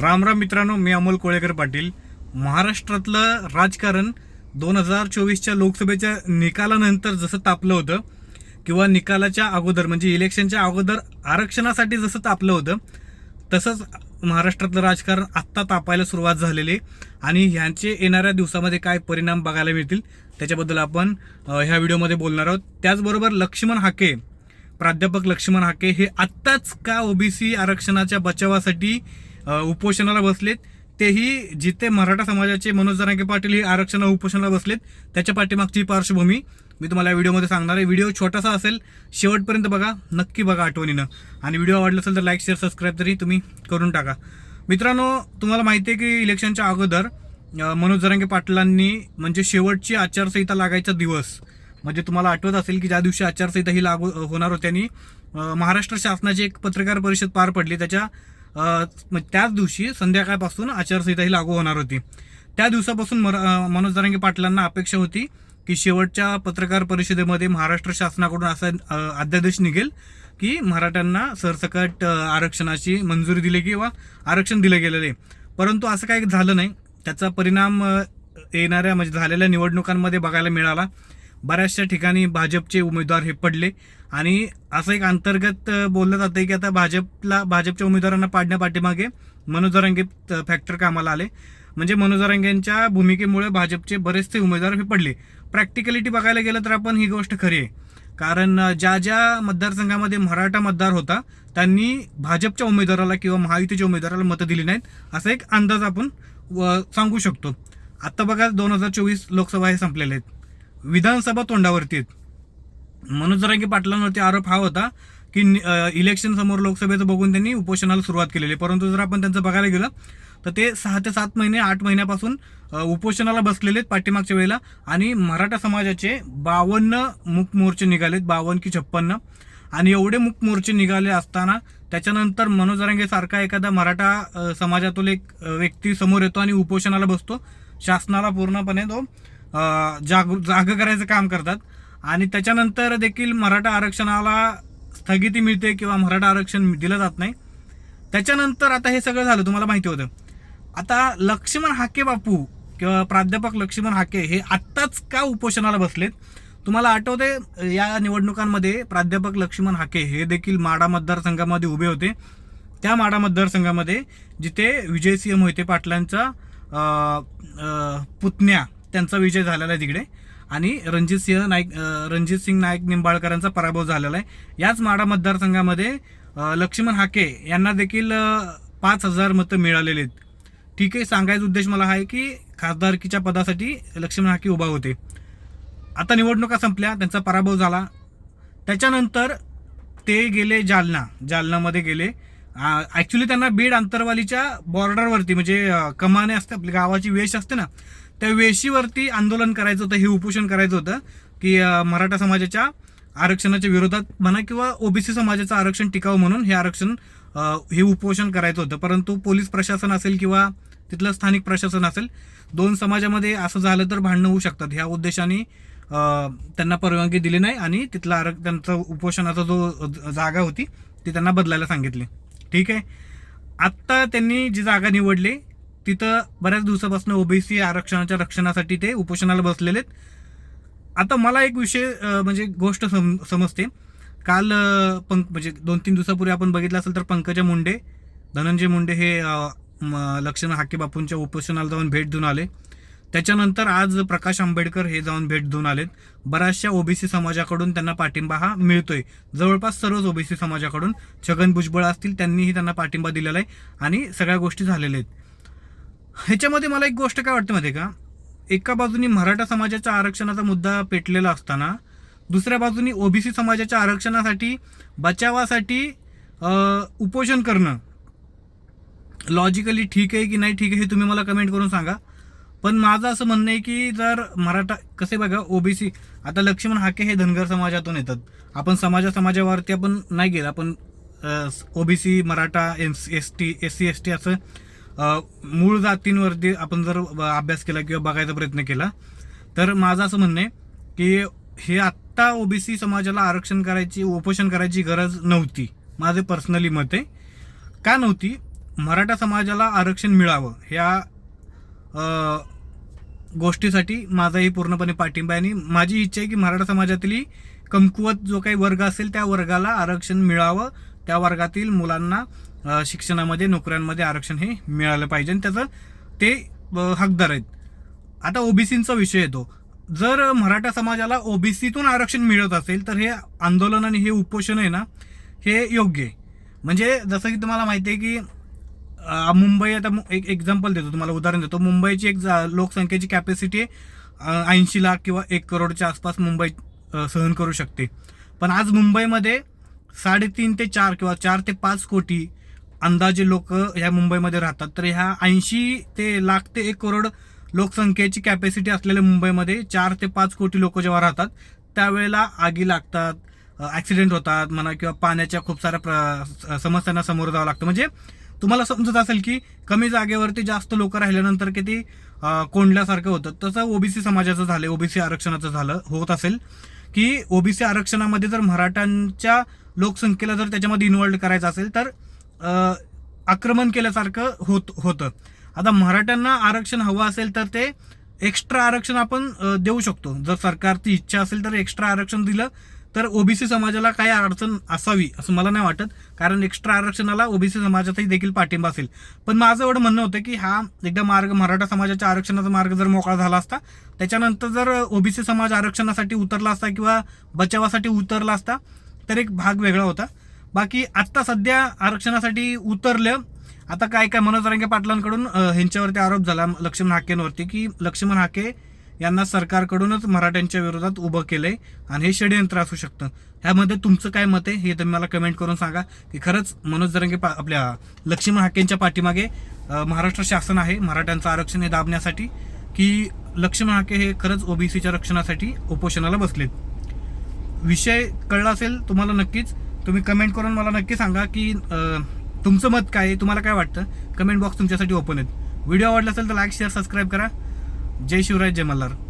राम राम मित्रांनो मी अमोल कोळेकर पाटील. महाराष्ट्रातलं राजकारण दोन हजार चोवीसच्या लोकसभेच्या निकालानंतर जसं तापलं होतं किंवा निकालाच्या अगोदर म्हणजे इलेक्शनच्या अगोदर आरक्षणासाठी जसं तापलं होतं तसंच महाराष्ट्रातलं राजकारण आत्ता तापायला सुरुवात झालेली आहे. आणि ह्यांचे येणाऱ्या दिवसामध्ये काय परिणाम बघायला मिळतील त्याच्याबद्दल आपण ह्या व्हिडिओमध्ये बोलणार आहोत. त्याचबरोबर लक्ष्मण हाके प्राध्यापक लक्ष्मण हाके हे आत्ताच का ओबीसी आरक्षणाच्या बचावासाठी उपोषणाला बसलेत. तेही जिथे मराठा समाजाचे मनोज जरांगे पाटील हे आरक्षणाला उपोषणाला बसलेत त्याच्या पाठीमागची पार्श्वभूमी मी तुम्हाला या व्हिडिओमध्ये सांगणार आहे. व्हिडिओ छोटासा असेल शेवटपर्यंत बघा नक्की बघा आठवणीनं. आणि व्हिडिओ आवडला असेल तर लाईक शेअर सबस्क्राईब तरी तुम्ही करून टाका. मित्रांनो तुम्हाला माहिती आहे की इलेक्शनच्या अगोदर मनोज जरांगे पाटलांनी म्हणजे शेवटची आचारसंहिता लागायचा दिवस. म्हणजे तुम्हाला आठवत असेल की ज्या दिवशी आचारसंहिता ही लागू होणार होती महाराष्ट्र शासनाची एक पत्रकार परिषद पार पडली. त्याच्या त्याच दिवशी संध्याकाळपासून आचारसंहिता ही लागू होणार होती. त्या दिवसापासून मर- मनोज जरांगे पाटलांना अपेक्षा होती की शेवटच्या पत्रकार परिषदेमध्ये महाराष्ट्र शासनाकडून असा अध्यादेश निघेल की मराठ्यांना सरसकट आरक्षणाची मंजुरी दिली किंवा आरक्षण दिलं गेलेलं आहे. परंतु असं काही झालं नाही. त्याचा परिणाम येणाऱ्या म्हणजे झालेल्या निवडणुकांमध्ये बघायला मिळाला. बऱ्याचशा ठिकाणी भाजपचे उमेदवार हे पडले. आणि असं एक अंतर्गत बोललं जातं की आता भाजपला भाजपच्या उमेदवारांना पाडण्यापाठीमागे पाठीमागे जरांगे फॅक्टर कामाला आले. म्हणजे मनोजरंगेंच्या भूमिकेमुळे भाजपचे बरेचसे उमेदवार हे पडले. प्रॅक्टिकलिटी बघायला गेलं तर आपण ही गोष्ट खरी आहे. कारण ज्या ज्या मतदारसंघामध्ये मराठा मतदार होता त्यांनी भाजपच्या उमेदवाराला किंवा महायुतीच्या उमेदवाराला मतं दिली नाहीत. असा एक अंदाज आपण व, सांगू शकतो. आत्ता बघा दोन हजार चोवीस लोकसभा हे संपलेले आहेत. विधानसभा तोंडावरती आहेत. मनोज जरांगे पाटलांवरती आरोप हा होता की इलेक्शन समोर लोकसभेचं बघून त्यांनी उपोषणाला सुरुवात केलेली आहे. परंतु जर आपण त्यांचं बघायला गेलं तर ते सहा ते सात महिने आठ महिन्यापासून उपोषणाला बसलेले आहेत पाठीमागच्या वेळेला. आणि मराठा समाजाचे बावन्न मुक मोर्चे निघालेत बावन्न की छप्पन्न. आणि एवढे मुक मोर्चे निघाले असताना त्याच्यानंतर मनोज जरांगे सारखा एखादा मराठा समाजातील एक व्यक्ती समोर येतो आणि उपोषणाला बसतो. शासनाला पूर्णपणे तो जागृत जाग करायचं काम करतात. आणि त्याच्यानंतर देखील मराठा आरक्षणाला स्थगिती मिळते किंवा मराठा आरक्षण दिलं जात नाही. त्याच्यानंतर आता हे सगळं झालं तुम्हाला माहिती होतं. आता लक्ष्मण हाके बापू किंवा प्राध्यापक लक्ष्मण हाके हे आत्ताच का उपोषणाला बसलेत? तुम्हाला आठवते या निवडणुकांमध्ये प्राध्यापक लक्ष्मण हाके हे देखील माडा मतदारसंघामध्ये उभे होते. त्या माडा मतदारसंघामध्ये जिथे विजयसिंह मोहिते पाटलांचा पुतण्या त्यांचा विजय झालेला आहे तिकडे. आणि रणजित सिंह नाईक रणजित सिंग नाईक निंबाळकरांचा पराभव झालेला आहे. याच माडा मतदारसंघामध्ये लक्ष्मण हाके यांना देखील पाच हजार मतं मिळालेली आहेत. ठीक आहे सांगायचा उद्देश मला हा आहे की खासदारकीच्या पदासाठी लक्ष्मण हाके उभा होते. आता निवडणुका संपल्या त्यांचा पराभव झाला. त्याच्यानंतर ते गेले जालना. जालनामध्ये गेले. ॲक्च्युली त्यांना बीड अंतरवालीच्या बॉर्डरवरती म्हणजे कमाने असते आपली गावाची वेश असते ना त्या वेशीवरती आंदोलन करायचं होतं हे उपोषण करायचं होतं की मराठा समाजाच्या आरक्षणाच्या विरोधात म्हणा किंवा ओबीसी समाजाचं आरक्षण टिकावं म्हणून हे आरक्षण हे उपोषण करायचं होतं. परंतु पोलीस प्रशासन असेल किंवा तिथलं स्थानिक प्रशासन असेल दोन समाजामध्ये असं झालं तर भांडणं होऊ शकतात. ह्या उद्देशाने त्यांना परवानगी दिली नाही आणि तिथला आर त्यांचा उपोषणाचा जो जागा होती ती त्यांना बदलायला सांगितली. ठीक आहे? आत्ता त्यांनी जी जागा निवडली तिथं बऱ्याच दिवसापासून ओबीसी आरक्षणाच्या रक्षणासाठी ते उपोषणाला बसलेले आहेत आता मला एक विषय म्हणजे गोष्ट सम समजते. काल पंक म्हणजे दोन तीन दिवसापूर्वी आपण बघितलं असेल तर पंकजा मुंडे धनंजय मुंडे हे म- लक्ष्मण हाके बापूंच्या उपोषणाला जाऊन भेट देऊन आले. त्याच्यानंतर आज प्रकाश आंबेडकर हे जाऊन भेट देऊन आलेत. बऱ्याचशा ओबीसी समाजाकडून त्यांना पाठिंबा हा मिळतोय. जवळपास सर्वच ओबीसी समाजाकडून छगन भुजबळ असतील त्यांनीही त्यांना पाठिंबा दिलेला आहे आणि सगळ्या गोष्टी झालेल्या आहेत. ह्याच्यामध्ये मला एक गोष्ट काय वाटते माहिती का? एका बाजूनी मराठा समाजाच्या आरक्षणाचा मुद्दा पेटलेला असताना दुसऱ्या बाजूनी ओबीसी समाजाच्या आरक्षणासाठी बचावासाठी उपोषण करणं लॉजिकली ठीक आहे की नाही ठीक आहे हे तुम्ही मला कमेंट करून सांगा. पण माझं असं म्हणणं आहे की जर मराठा कसे बघा ओबीसी आता लक्ष्मण हाके हे धनगर समाजातून येतात. आपण समाजा समाजावरती आपण नाही गेलं आपण OBC Maratha S S T S C S T असं मूळ जातींवरती आपण जर अभ्यास केला किंवा बघायचा प्रयत्न केला तर माझं असं म्हणणं आहे की हे आत्ता ओबीसी समाजाला आरक्षण करायची उपोषण करायची गरज नव्हती. माझे पर्सनली मत आहे. का नव्हती? मराठा समाजाला आरक्षण मिळावं ह्या गोष्टीसाठी माझाही पूर्णपणे पाठिंबा आहे. आणि माझी इच्छा आहे की मराठा समाजातील कमकुवत जो काही वर्ग असेल त्या वर्गाला आरक्षण मिळावं. त्या वर्गातील मुलांना शिक्षणामध्ये नोकऱ्यांमध्ये आरक्षण हे मिळालं पाहिजे. आणि त्याचं ते हकदार आहेत. आता ओबीसींचा विषय येतो. जर मराठा समाजाला ओबीसीतून आरक्षण मिळत असेल तर हे आंदोलन आणि हे उपोषण आहे ना हे योग्य आहे. म्हणजे जसं की तुम्हाला माहिती आहे की मुंबई आता मु- एक एक्झाम्पल देतो तुम्हाला उदाहरण देतो. मुंबईची एक जा- लोकसंख्येची कॅपॅसिटी ऐंशी लाख किंवा एक करोडच्या आसपास मुंबई सहन करू शकते. पण आज मुंबईमध्ये साडेतीन ते चार किंवा चार ते पाच कोटी अंदाजे लोक ह्या मुंबईमध्ये राहतात. तर ह्या ऐंशी ते लाख ते एक करोड लोकसंख्येची कॅपॅसिटी असलेल्या मुंबईमध्ये चार ते पाच कोटी लोक जेव्हा राहतात त्यावेळेला आगी लागतात ॲक्सिडेंट होतात म्हणा किंवा पाण्याच्या खूप साऱ्या प्र समस्यांना समोर जावं लागतं. म्हणजे तुम्हाला समजत असेल की कमी जागेवरती जास्त लोक राहिल्यानंतर किती कोंडल्यासारखं होतं. तसं ओबीसी समाजाचं झालं ओबीसी आरक्षणाचं झालं होत असेल. की ओबीसी आरक्षणामध्ये जर मराठ्यांच्या लोकसंख्येला जर त्याच्यामध्ये इन्व्हॉल्व करायचं असेल तर आक्रमण केल्यासारखं होत होतं. आता मराठ्यांना आरक्षण हवं असेल तर ते एक्स्ट्रा आरक्षण आपण देऊ शकतो. जर सरकारची इच्छा असेल तर एक्स्ट्रा आरक्षण दिलं तर ओबीसी समाजाला काही अडचण असावी असं मला नाही वाटत. कारण एक्स्ट्रा आरक्षणाला ओबीसी समाजाचाही देखील पाठिंबा असेल. पण माझं एवढं म्हणणं होतं की हा एकदा मार्ग मराठा समाजाच्या आरक्षणाचा मार्ग जर मोकळा झाला असता त्याच्यानंतर जर ओबीसी समाज आरक्षणासाठी उतरला असता किंवा बचावासाठी उतरला असता तर एक भाग वेगळा होता. बाकी आत्ता सध्या आरक्षणासाठी उतरलं आता काय काय मनोज रंगे पाटलांकडून ह्यांच्यावरती आरोप झाला लक्ष्मण हाकेंवरती की लक्ष्मण हाके यांना सरकारकडूनच मराठ्यांच्या विरोधात उभं केलंय आणि हे षडयंत्र असू शकतं. ह्यामध्ये तुमचं काय मत आहे हे तुम्ही मला कमेंट करून सांगा. की खरंच मनोज जरंगे पा आपल्या लक्ष्मण हाकेंच्या पाठीमागे महाराष्ट्र शासन आहे मराठ्यांचं आरक्षण हे दाबण्यासाठी की लक्ष्मण हाके हे खरंच ओबीसीच्या रक्षणासाठी उपोषणाला बसलेत. विषय कळला असेल तुम्हाला नक्कीच. तुम्ही कमेंट करून मला नक्की सांगा की तुमचं मत काय आहे तुम्हाला काय वाटतं? कमेंट बॉक्स तुमच्यासाठी ओपन आहेत. व्हिडिओ आवडला असेल तर लाईक शेअर सबस्क्राईब करा. जय शिवराय जय मल्हार.